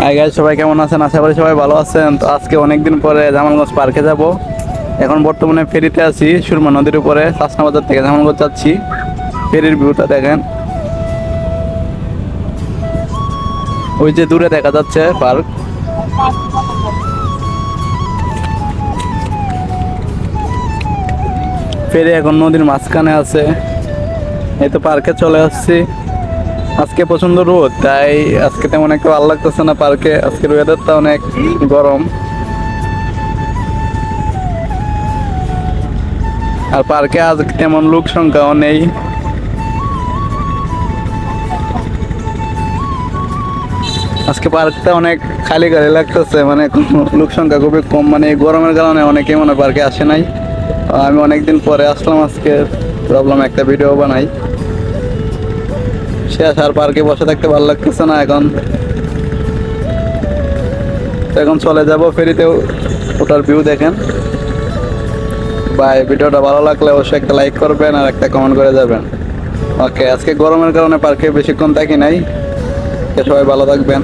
Guys সবাই কেমন আছেন? আশা করি সবাই ভালো আছেন। তো আজকে অনেকদিন পরে জামালগঞ্জ পার্কে যাব। এখন বর্তমানে ফেরিতে আছি, সুরমা নদীর উপরে, সাসনা বাজার থেকে জামালগঞ্জ যাচ্ছি। ফেরির ভিউটা দেখেন। ওই যে দূরে দেখা যাচ্ছে পার্ক। ফেরি এখন নদীর মাঝখানে আছে। এই তো পার্কে চলে আসছি। আজকে প্রচণ্ড রোদ, তাই আজকে তেমন একটা ভালো লাগতেছে না পার্কে। আজকের ওয়েদারটা অনেক গরম। আর পার্কে আজ তেমন লোক সংখ্যাও নেই। আজকে পার্কটা অনেক খালি খালি লাগতেছে মানে লোক সংখ্যা খুবই কম। মানে গরমের কারণে অনেকেই মনে পার্কে আসে নাই। আমি অনেকদিন পরে আসলাম আজকে, ভাবলাম একটা ভিডিও বানাই। শেষ আর পার্কে বসে থাকতে ভালো লাগতেছে না এখন। এখন চলে যাব ফেরিতেও, ওটার ভিউ দেখেন। বাই ভিডিওটা ভালো লাগলে অবশ্যই একটা লাইক করবেন আর একটা কমেন্ট করে যাবেন। ওকে আজকে গরমের কারণে পার্কে বেশিক্ষণ থাকি নাই। সবাই ভালো থাকবেন।